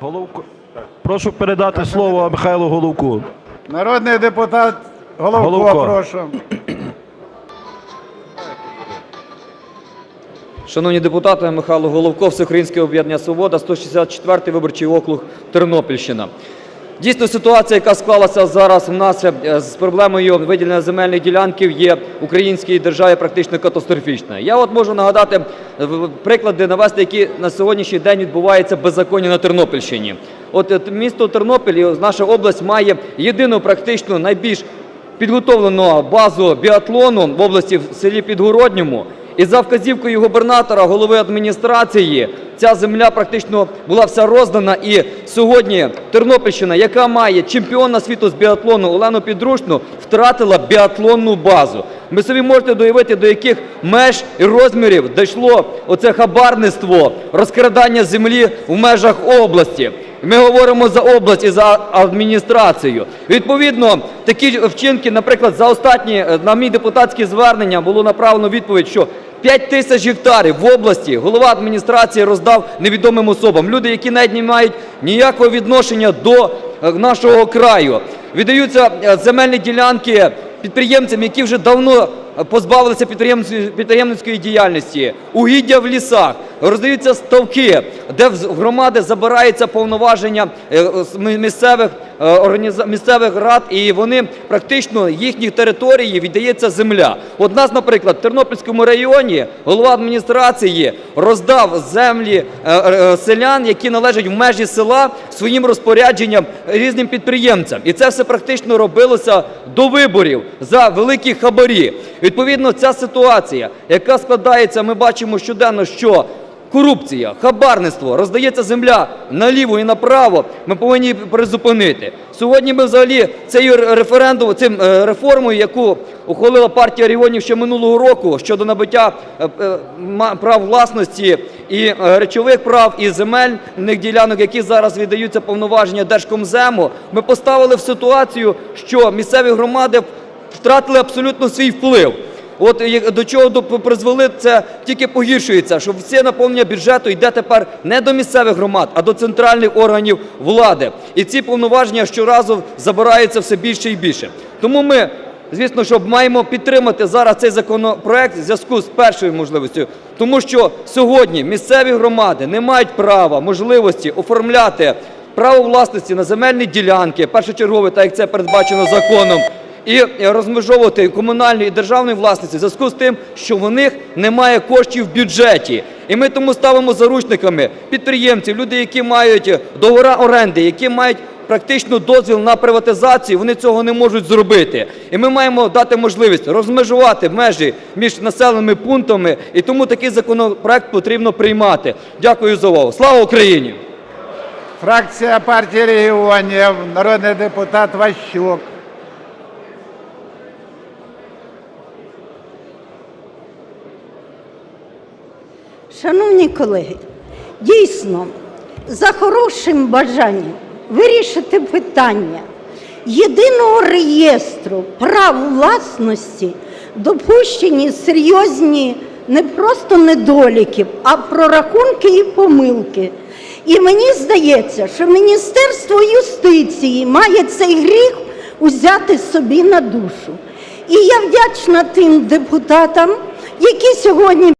Головко. Прошу передати слово Михайлу Головку. Народний депутат Головко, Головко. прошу. Шановні депутати, Михайло Головко, Всеукраїнське об'єднання Свобода, 164-й виборчий округ Тернопільщина. Дійсно, ситуація, яка склалася зараз в нас е, з проблемою виділення земельних ділянків, є в українській державі практично катастрофічна. Я от можу нагадати приклади навести, які на сьогоднішній день відбуваються беззаконня на Тернопільщині. От е, місто Тернопіль, і наша область має єдину практично найбільш підготовлену базу біатлону в області в селі Підгородньому. І за вказівкою губернатора, голови адміністрації, ця земля практично була вся роздана. І сьогодні Тернопільщина, яка має чемпіона світу з біатлону Олену Підручну, втратила біатлонну базу. Ви собі можете уявити, до яких меж і розмірів дійшло оце хабарництво, розкрадання землі в межах області. Ми говоримо за область і за адміністрацію. Відповідно, такі вчинки, наприклад, за останні е, на мій депутатське звернення було направлено відповідь, що 5 тисяч гектарів в області голова адміністрації роздав невідомим особам. Люди, які навіть не мають ніякого відношення до е, нашого краю. Віддаються е, земельні ділянки підприємцям, які вже давно позбавилися підприємницької- діяльності, угіддя в лісах, роздаються ставки, де в громади забираються повноваження е, місцевих е, організа- місцевих рад, і вони практично їхніх території віддається земля. От нас, наприклад, в Тернопільському районі голова адміністрації роздав землі е, е, селян, які належать в межі села своїм розпорядженням різним підприємцям. І це все практично робилося до виборів за великі хабарі. Відповідно, ця ситуація, яка складається, ми бачимо щоденно, що корупція, хабарництво, роздається земля наліво і направо, ми повинні призупинити. Сьогодні ми взагалі цією референдум, цим е, реформою, яку ухвалила партія регіонів ще минулого року щодо набуття е, е, прав власності і речових прав і земельних ділянок, які зараз віддаються повноваження Держкомзему, ми поставили в ситуацію, що місцеві громади втратили абсолютно свій вплив. От до чого призвели, це тільки погіршується, що все наповнення бюджету йде тепер не до місцевих громад, а до центральних органів влади. І ці повноваження щоразу забираються все більше і більше. Тому ми, звісно, що маємо підтримати зараз цей законопроект в зв'язку з першою можливістю, тому що сьогодні місцеві громади не мають права, можливості оформляти право власності на земельні ділянки, першочергове, так як це передбачено законом і розмежовувати комунальну і державну власність в зв'язку з тим, що в них немає коштів в бюджеті. І ми тому ставимо заручниками підприємців, люди, які мають договори оренди, які мають практично дозвіл на приватизацію, вони цього не можуть зробити. І ми маємо дати можливість розмежувати межі між населеними пунктами, і тому такий законопроект потрібно приймати. Дякую за увагу. Слава Україні! Фракція партії регіонів, народний депутат Ващук. Шановні колеги, дійсно, за хорошим бажанням вирішити питання єдиного реєстру прав власності допущені серйозні не просто недоліки, а прорахунки і помилки. І мені здається, що Міністерство юстиції має цей гріх узяти собі на душу. І я вдячна тим депутатам, які сьогодні